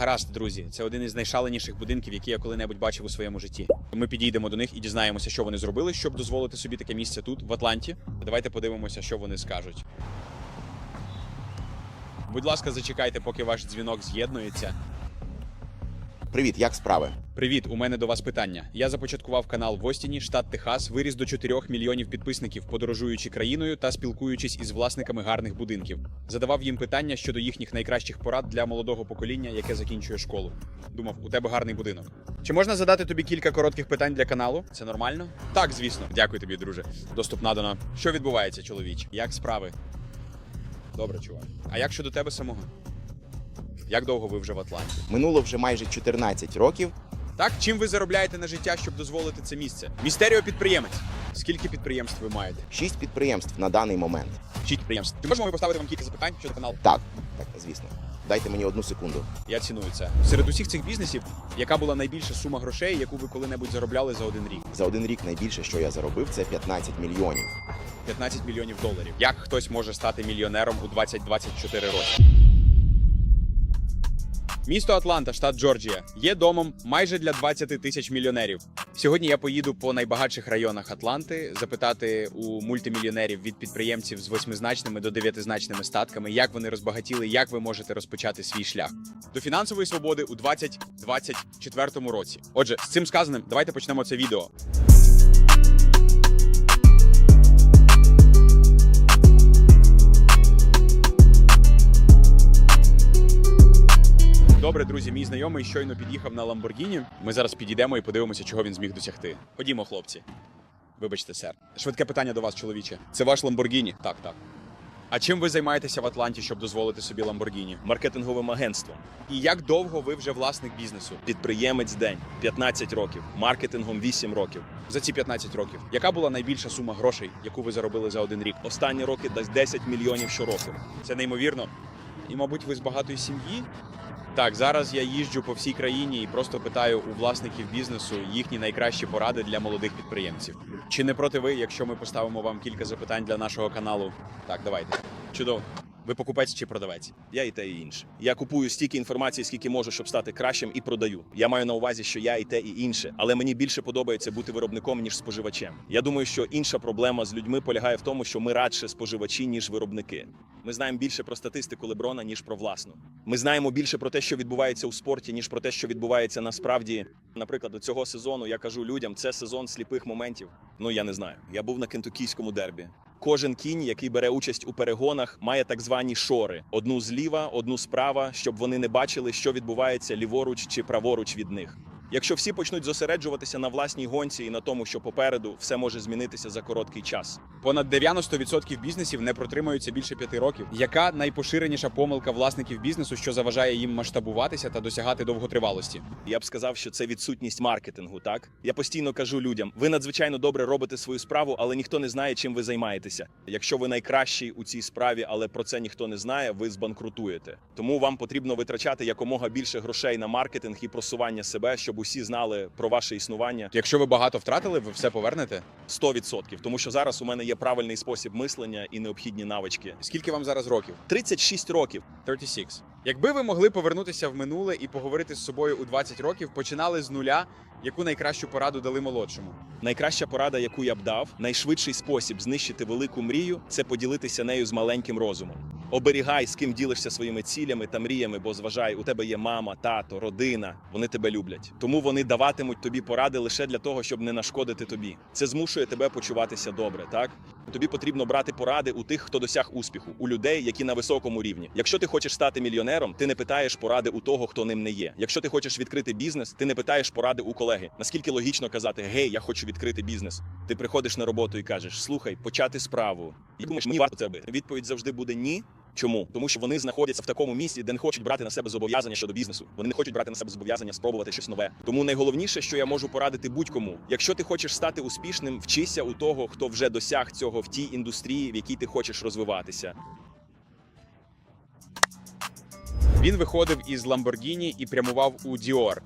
Гаразд, друзі, це один із найшаленіших будинків, які я коли-небудь бачив у своєму житті. Ми підійдемо до них і дізнаємося, що вони зробили, щоб дозволити собі таке місце тут, в Атланті. Давайте подивимося, що вони скажуть. Будь ласка, зачекайте, поки ваш дзвінок з'єднується. Привіт, як справи? Привіт, у мене до вас питання. Я започаткував канал в Остіні, штат Техас, виріс до 4 мільйонів підписників, подорожуючи країною та спілкуючись із власниками гарних будинків. Задавав їм питання щодо їхніх найкращих порад для молодого покоління, яке закінчує школу. Думав, у тебе гарний будинок. Чи можна задати тобі кілька коротких питань для каналу? Це нормально? Так, звісно. Дякую тобі, друже. Доступ надано. Що відбувається, чоловіч? Як справи? Добре, чувак. А як щодо тебе самого? Як довго ви вже в Атланті? Минуло вже майже 14 років. Так, чим ви заробляєте на життя, щоб дозволити це місце? Містеріо підприємець. Скільки підприємств ви маєте? Шість підприємств на даний момент. Шість підприємств. Чи можемо ми поставити вам кілька запитань щодо каналу? Так, так, звісно. Дайте мені одну секунду. Я ціную це. Серед усіх цих бізнесів, яка була найбільша сума грошей, яку ви коли-небудь заробляли за один рік? За один рік найбільше, що я заробив, це 15 мільйонів. 15 мільйонів доларів. Як хтось може стати мільйонером у 20-24 роки? Місто Атланта, штат Джорджія, є домом майже для 20 тисяч мільйонерів. Сьогодні я поїду по найбагатших районах Атланти запитати у мультимільйонерів від підприємців з восьмизначними до дев'ятизначними статками, як вони розбагатіли, як ви можете розпочати свій шлях до фінансової свободи у 2024 році. Отже, з цим сказаним, давайте почнемо це відео. Добре, друзі, мій знайомий щойно під'їхав на Ламборгіні. Ми зараз підійдемо і подивимося, чого він зміг досягти. Ходімо, хлопці. Вибачте, сер. Швидке питання до вас, чоловіче. Це ваш Ламборгіні? Так, так. А чим ви займаєтеся в Атланті, щоб дозволити собі Ламборгіні? маркетинговим агентством. І як довго ви вже власник бізнесу? Підприємець день 15 років, маркетингом 8 років. За ці 15 років. Яка була найбільша сума грошей, яку ви заробили за один рік? Останні роки десь 10 мільйонів щороку. Це неймовірно. І, мабуть, ви з багатої сім'ї? Так, зараз я їжджу по всій країні і просто питаю у власників бізнесу їхні найкращі поради для молодих підприємців. Чи не проти ви, якщо ми поставимо вам кілька запитань для нашого каналу? Так, давайте. Чудово. Ви покупець чи продавець? Я і те, і інше. Я купую стільки інформації, скільки можу, щоб стати кращим, і продаю. Я маю на увазі, що я і те, і інше, але мені більше подобається бути виробником ніж споживачем. Я думаю, що інша проблема з людьми полягає в тому, що ми радше споживачі ніж виробники. Ми знаємо більше про статистику Леброна ніж про власну. Ми знаємо більше про те, що відбувається у спорті, ніж про те, що відбувається насправді. Наприклад, до цього сезону я кажу людям, це сезон сліпих моментів. Ну я не знаю. Я був на кентукійському дербі. Кожен кінь, який бере участь у перегонах, має так звані шори: одну зліва, одну справа, щоб вони не бачили, що відбувається ліворуч чи праворуч від них. Якщо всі почнуть зосереджуватися на власній гонці і на тому, що попереду все може змінитися за короткий час. Понад 90% бізнесів не протримаються більше п'яти років. Яка найпоширеніша помилка власників бізнесу, що заважає їм масштабуватися та досягати довготривалості? Я б сказав, що це відсутність маркетингу. Так я постійно кажу людям: ви надзвичайно добре робите свою справу, але ніхто не знає, чим ви займаєтеся. Якщо ви найкращий у цій справі, але про це ніхто не знає, ви збанкрутуєте. Тому вам потрібно витрачати якомога більше грошей на маркетинг і просування себе, щоб усі знали про ваше існування Якщо ви багато втратили, ви все повернете. 100%. Тому що зараз у мене є правильний спосіб мислення і необхідні навички. Скільки вам зараз років? 36 років. 36. Якби ви могли повернутися в минуле і поговорити з собою у 20 років, починали з нуля, яку найкращу пораду дали молодшому? Найкраща порада, яку я б дав, найшвидший спосіб знищити велику мрію це поділитися нею з маленьким розумом. Оберігай, з ким ділишся своїми цілями та мріями, бо зважай, у тебе є мама, тато, родина. Вони тебе люблять. Тому вони даватимуть тобі поради лише для того, щоб не нашкодити тобі. Це змушує тебе почуватися добре. Так тобі потрібно брати поради у тих, хто досяг успіху, у людей, які на високому рівні. Якщо ти хочеш стати мільйонером, ти не питаєш поради у того, хто ним не є. Якщо ти хочеш відкрити бізнес, ти не питаєш поради у колеги. Наскільки логічно казати Гей, я хочу відкрити бізнес. Ти приходиш на роботу і кажеш: Слухай, почати справу. І думаєш, мені варто це робити. Відповідь завжди буде ні. Чому? Тому що вони знаходяться в такому місці, де не хочуть брати на себе зобов'язання щодо бізнесу. Вони не хочуть брати на себе зобов'язання спробувати щось нове. Тому найголовніше, що я можу порадити будь-кому, якщо ти хочеш стати успішним, вчися у того, хто вже досяг цього в тій індустрії, в якій ти хочеш розвиватися. Він виходив із Lamborghini і прямував у Dior.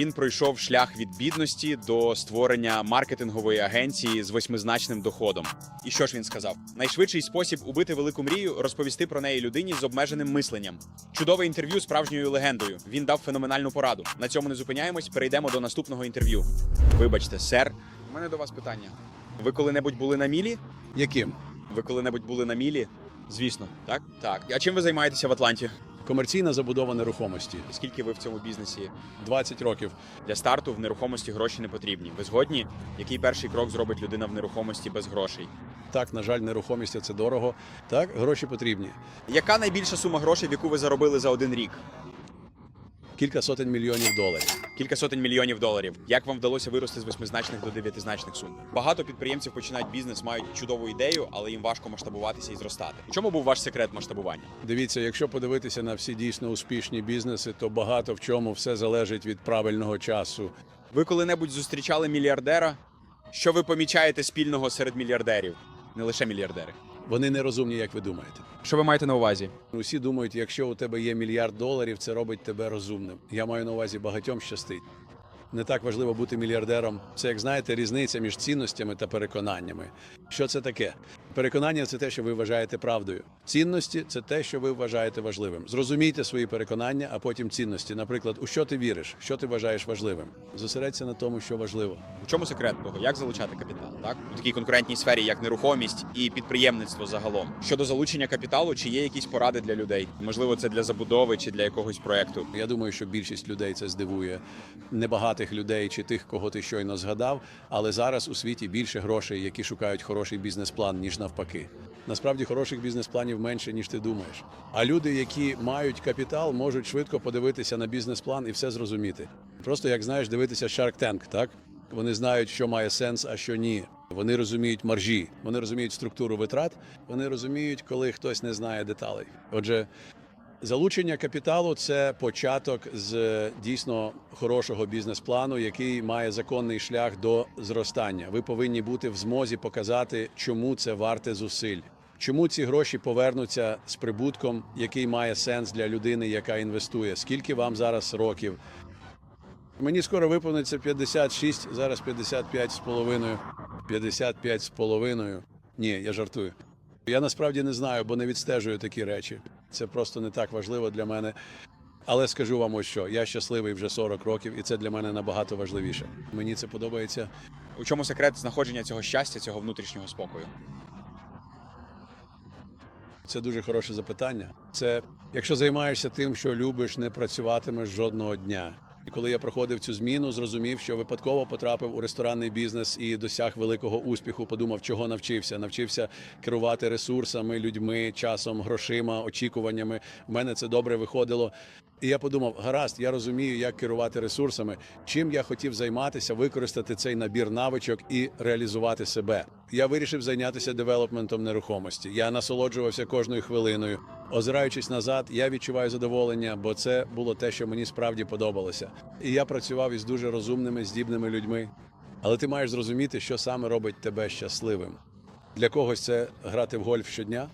Він пройшов шлях від бідності до створення маркетингової агенції з восьмизначним доходом. І що ж він сказав? Найшвидший спосіб убити велику мрію розповісти про неї людині з обмеженим мисленням. Чудове інтерв'ю з справжньою легендою. Він дав феноменальну пораду. На цьому не зупиняємось. Перейдемо до наступного інтерв'ю. Вибачте, сер. У мене до вас питання. Ви коли-небудь були на мілі? Яким? Ви коли-небудь були на мілі? Звісно, так? Так. А чим ви займаєтеся в Атланті? Комерційна забудова нерухомості. Скільки ви в цьому бізнесі? 20 років. Для старту в нерухомості гроші не потрібні. Ви згодні? Який перший крок зробить людина в нерухомості без грошей? Так, на жаль, нерухомість це дорого. Так, гроші потрібні. Яка найбільша сума грошей, в яку ви заробили за один рік? Кілька сотень мільйонів доларів. Кілька сотень мільйонів доларів. Як вам вдалося вирости з восьмизначних до дев'ятизначних сум? Багато підприємців починають бізнес, мають чудову ідею, але їм важко масштабуватися і зростати. У чому був ваш секрет масштабування? Дивіться, якщо подивитися на всі дійсно успішні бізнеси, то багато в чому все залежить від правильного часу. Ви коли-небудь зустрічали мільярдера? Що ви помічаєте спільного серед мільярдерів? Не лише мільярдери. Вони не розумні, як ви думаєте. Що ви маєте на увазі? Усі думають, якщо у тебе є мільярд доларів, це робить тебе розумним. Я маю на увазі багатьом щастить. Не так важливо бути мільярдером. Це, як знаєте, різниця між цінностями та переконаннями. Що це таке? Переконання це те, що ви вважаєте правдою. Цінності це те, що ви вважаєте важливим. Зрозумійте свої переконання, а потім цінності. Наприклад, у що ти віриш, що ти вважаєш важливим. Зосередься на тому, що важливо. У чому секрет того, як залучати капітал? Так у такій конкурентній сфері, як нерухомість і підприємництво загалом. Щодо залучення капіталу, чи є якісь поради для людей? Можливо, це для забудови чи для якогось проекту. Я думаю, що більшість людей це здивує. Небагатих людей чи тих, кого ти щойно згадав. Але зараз у світі більше грошей, які шукають хороший бізнес-план, ніж навпаки. Насправді хороших бізнес-планів менше, ніж ти думаєш. А люди, які мають капітал, можуть швидко подивитися на бізнес-план і все зрозуміти. Просто як знаєш, дивитися Shark Tank, так? Вони знають, що має сенс, а що ні. Вони розуміють маржі, вони розуміють структуру витрат, вони розуміють, коли хтось не знає деталей. Отже, Залучення капіталу це початок з е, дійсно хорошого бізнес-плану, який має законний шлях до зростання. Ви повинні бути в змозі показати, чому це варте зусиль. Чому ці гроші повернуться з прибутком, який має сенс для людини, яка інвестує? Скільки вам зараз років? Мені скоро виповниться 56, зараз 55 з половиною. 55 з половиною. Ні, я жартую. Я насправді не знаю, бо не відстежую такі речі. Це просто не так важливо для мене. Але скажу вам ось що: я щасливий вже 40 років, і це для мене набагато важливіше. Мені це подобається. У чому секрет знаходження цього щастя, цього внутрішнього спокою? Це дуже хороше запитання. Це якщо займаєшся тим, що любиш, не працюватимеш жодного дня. І коли я проходив цю зміну, зрозумів, що випадково потрапив у ресторанний бізнес і досяг великого успіху. Подумав, чого навчився. Навчився керувати ресурсами, людьми, часом, грошима, очікуваннями. У мене це добре виходило. І я подумав: гаразд, я розумію, як керувати ресурсами. Чим я хотів займатися, використати цей набір навичок і реалізувати себе. Я вирішив зайнятися девелопментом нерухомості. Я насолоджувався кожною хвилиною. Озираючись назад, я відчуваю задоволення, бо це було те, що мені справді подобалося. І я працював із дуже розумними, здібними людьми. Але ти маєш зрозуміти, що саме робить тебе щасливим. Для когось це грати в гольф щодня.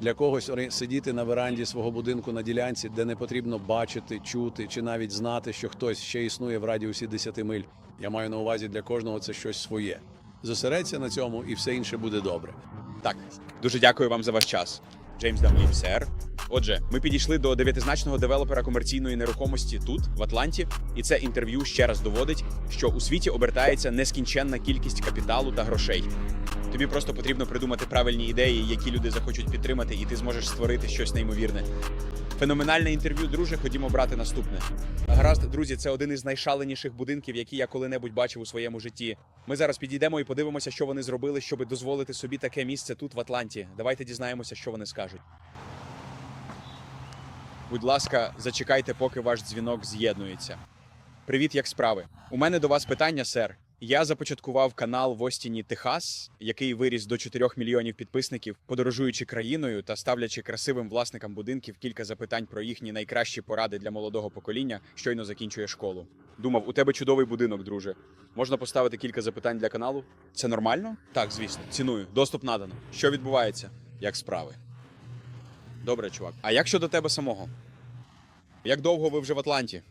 Для когось сидіти на веранді свого будинку на ділянці, де не потрібно бачити, чути чи навіть знати, що хтось ще існує в радіусі 10 миль. Я маю на увазі для кожного це щось своє. Зосередься на цьому, і все інше буде добре. Так, дуже дякую вам за ваш час. Джеймс Дамлів, сер. Отже, ми підійшли до дев'ятизначного девелопера комерційної нерухомості тут, в Атланті, і це інтерв'ю ще раз доводить, що у світі обертається нескінченна кількість капіталу та грошей. Тобі просто потрібно придумати правильні ідеї, які люди захочуть підтримати, і ти зможеш створити щось неймовірне. Феноменальне інтерв'ю, друже. Ходімо брати наступне. Гаразд, друзі, це один із найшаленіших будинків, які я коли-небудь бачив у своєму житті. Ми зараз підійдемо і подивимося, що вони зробили, щоб дозволити собі таке місце тут, в Атланті. Давайте дізнаємося, що вони скажуть. Будь ласка, зачекайте, поки ваш дзвінок з'єднується. Привіт, як справи? У мене до вас питання, сер. Я започаткував канал в Остіні, Техас, який виріс до 4 мільйонів підписників, подорожуючи країною та ставлячи красивим власникам будинків кілька запитань про їхні найкращі поради для молодого покоління, щойно закінчує школу. Думав, у тебе чудовий будинок, друже. Можна поставити кілька запитань для каналу? Це нормально? Так, звісно. Ціную. Доступ надано. Що відбувається? Як справи? Добре, чувак. А як щодо тебе самого? Як довго ви вже в Атланті?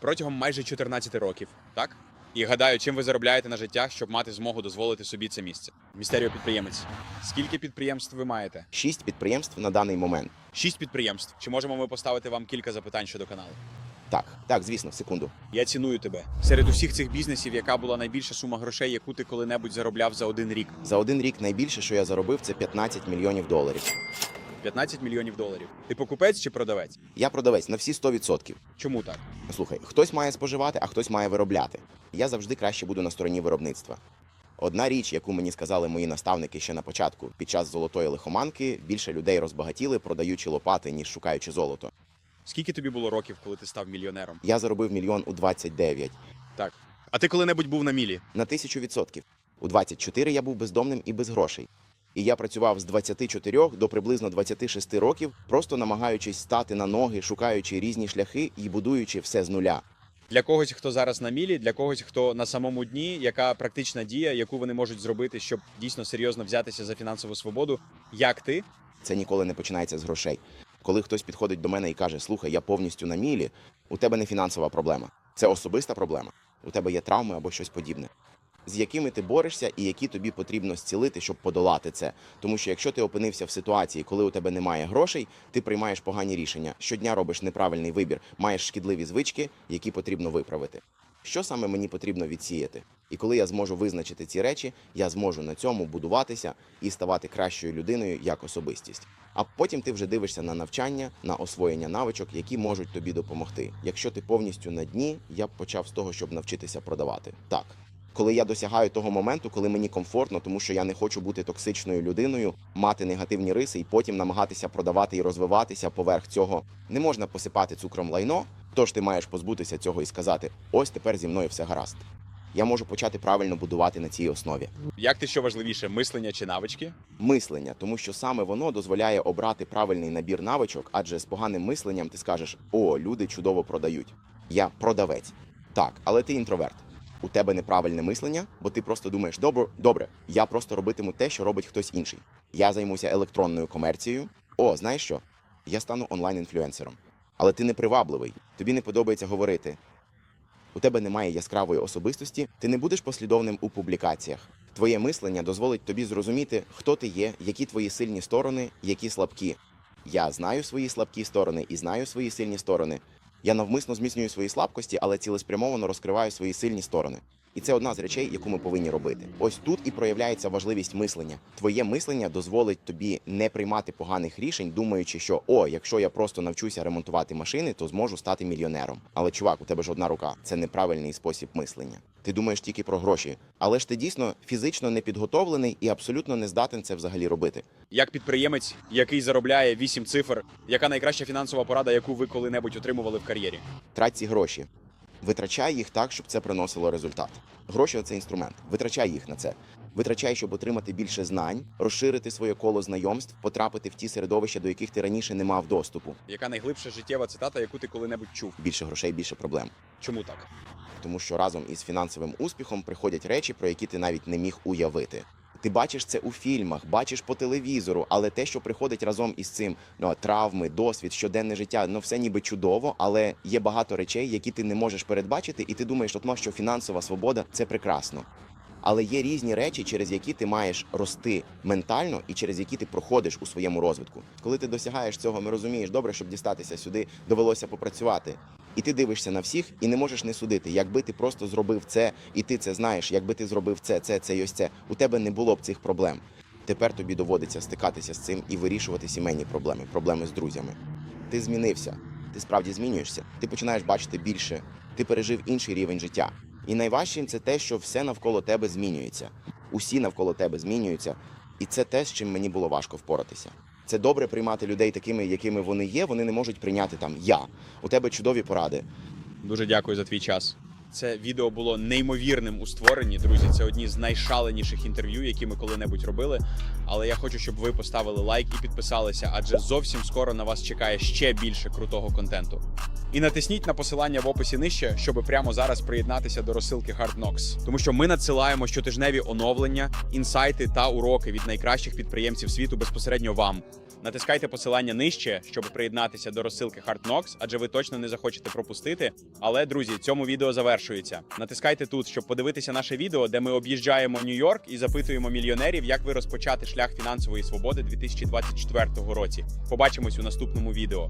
Протягом майже 14 років, так? І гадаю, чим ви заробляєте на життя, щоб мати змогу дозволити собі це місце. Містеріо підприємець. Скільки підприємств ви маєте? Шість підприємств на даний момент. Шість підприємств. Чи можемо ми поставити вам кілька запитань щодо каналу? Так, так, звісно, секунду. Я ціную тебе. Серед усіх цих бізнесів, яка була найбільша сума грошей, яку ти коли-небудь заробляв за один рік? За один рік найбільше, що я заробив, це 15 мільйонів доларів. 15 мільйонів доларів. Ти покупець чи продавець? Я продавець на всі 100%. Чому так? Слухай, хтось має споживати, а хтось має виробляти. Я завжди краще буду на стороні виробництва. Одна річ, яку мені сказали мої наставники ще на початку, під час золотої лихоманки більше людей розбагатіли, продаючи лопати, ніж шукаючи золото. Скільки тобі було років, коли ти став мільйонером? Я заробив мільйон у 29. Так. А ти коли-небудь був на мілі? На тисячу відсотків. У 24 я був бездомним і без грошей. І я працював з 24 до приблизно 26 років, просто намагаючись стати на ноги, шукаючи різні шляхи і будуючи все з нуля. Для когось, хто зараз на мілі, для когось, хто на самому дні, яка практична дія, яку вони можуть зробити, щоб дійсно серйозно взятися за фінансову свободу. Як ти? Це ніколи не починається з грошей. Коли хтось підходить до мене і каже: Слухай, я повністю на мілі, у тебе не фінансова проблема, це особиста проблема. У тебе є травми або щось подібне. З якими ти борешся і які тобі потрібно зцілити, щоб подолати це. Тому що якщо ти опинився в ситуації, коли у тебе немає грошей, ти приймаєш погані рішення. Щодня робиш неправильний вибір, маєш шкідливі звички, які потрібно виправити. Що саме мені потрібно відсіяти? І коли я зможу визначити ці речі, я зможу на цьому будуватися і ставати кращою людиною як особистість. А потім ти вже дивишся на навчання, на освоєння навичок, які можуть тобі допомогти. Якщо ти повністю на дні, я б почав з того, щоб навчитися продавати. Так. Коли я досягаю того моменту, коли мені комфортно, тому що я не хочу бути токсичною людиною, мати негативні риси і потім намагатися продавати і розвиватися поверх цього, не можна посипати цукром лайно. Тож ти маєш позбутися цього і сказати: ось тепер зі мною все гаразд. Я можу почати правильно будувати на цій основі. Як ти що важливіше, мислення чи навички? Мислення, тому що саме воно дозволяє обрати правильний набір навичок, адже з поганим мисленням ти скажеш: о, люди чудово продають. Я продавець. Так, але ти інтроверт. У тебе неправильне мислення, бо ти просто думаєш, добре, добре, я просто робитиму те, що робить хтось інший. Я займуся електронною комерцією. О, знаєш що? Я стану онлайн-інфлюенсером. Але ти не привабливий, тобі не подобається говорити. У тебе немає яскравої особистості, ти не будеш послідовним у публікаціях. Твоє мислення дозволить тобі зрозуміти, хто ти є, які твої сильні сторони, які слабкі. Я знаю свої слабкі сторони і знаю свої сильні сторони. Я навмисно зміцнюю свої слабкості, але цілеспрямовано розкриваю свої сильні сторони. І це одна з речей, яку ми повинні робити. Ось тут і проявляється важливість мислення. Твоє мислення дозволить тобі не приймати поганих рішень, думаючи, що о, якщо я просто навчуся ремонтувати машини, то зможу стати мільйонером. Але чувак, у тебе ж одна рука. Це неправильний спосіб мислення. Ти думаєш тільки про гроші, але ж ти дійсно фізично не підготовлений і абсолютно не здатен це взагалі робити. Як підприємець, який заробляє 8 цифр, яка найкраща фінансова порада, яку ви коли-небудь отримували в кар'єрі? Трать ці гроші. Витрачай їх так, щоб це приносило результат. Гроші це інструмент. Витрачай їх на це. Витрачай, щоб отримати більше знань, розширити своє коло знайомств, потрапити в ті середовища, до яких ти раніше не мав доступу. Яка найглибша життєва цитата, яку ти коли-небудь чув? Більше грошей, більше проблем. Чому так? Тому що разом із фінансовим успіхом приходять речі, про які ти навіть не міг уявити. Ти бачиш це у фільмах, бачиш по телевізору, але те, що приходить разом із цим, ну травми, досвід, щоденне життя, ну все ніби чудово, але є багато речей, які ти не можеш передбачити, і ти думаєш, от, ну, що фінансова свобода це прекрасно. Але є різні речі, через які ти маєш рости ментально і через які ти проходиш у своєму розвитку. Коли ти досягаєш цього, ми розумієш, добре, щоб дістатися сюди, довелося попрацювати. І ти дивишся на всіх і не можеш не судити. Якби ти просто зробив це, і ти це знаєш, якби ти зробив це, це, це ось це, у тебе не було б цих проблем. Тепер тобі доводиться стикатися з цим і вирішувати сімейні проблеми, проблеми з друзями. Ти змінився, ти справді змінюєшся. Ти починаєш бачити більше, ти пережив інший рівень життя. І найважче це те, що все навколо тебе змінюється. Усі навколо тебе змінюються, і це те, з чим мені було важко впоратися. Це добре приймати людей такими, якими вони є. Вони не можуть прийняти там я. У тебе чудові поради. Дуже дякую за твій час. Це відео було неймовірним у створенні. Друзі, це одні з найшаленіших інтерв'ю, які ми коли-небудь робили. Але я хочу, щоб ви поставили лайк і підписалися, адже зовсім скоро на вас чекає ще більше крутого контенту. І натисніть на посилання в описі нижче, щоб прямо зараз приєднатися до розсилки Hard Knocks. Тому що ми надсилаємо щотижневі оновлення, інсайти та уроки від найкращих підприємців світу безпосередньо вам. Натискайте посилання нижче, щоб приєднатися до розсилки Hard Knocks, адже ви точно не захочете пропустити. Але друзі, цьому відео завершується. Натискайте тут, щоб подивитися наше відео, де ми об'їжджаємо Нью-Йорк і запитуємо мільйонерів, як ви розпочати шлях фінансової свободи 2024 році. Побачимось у наступному відео.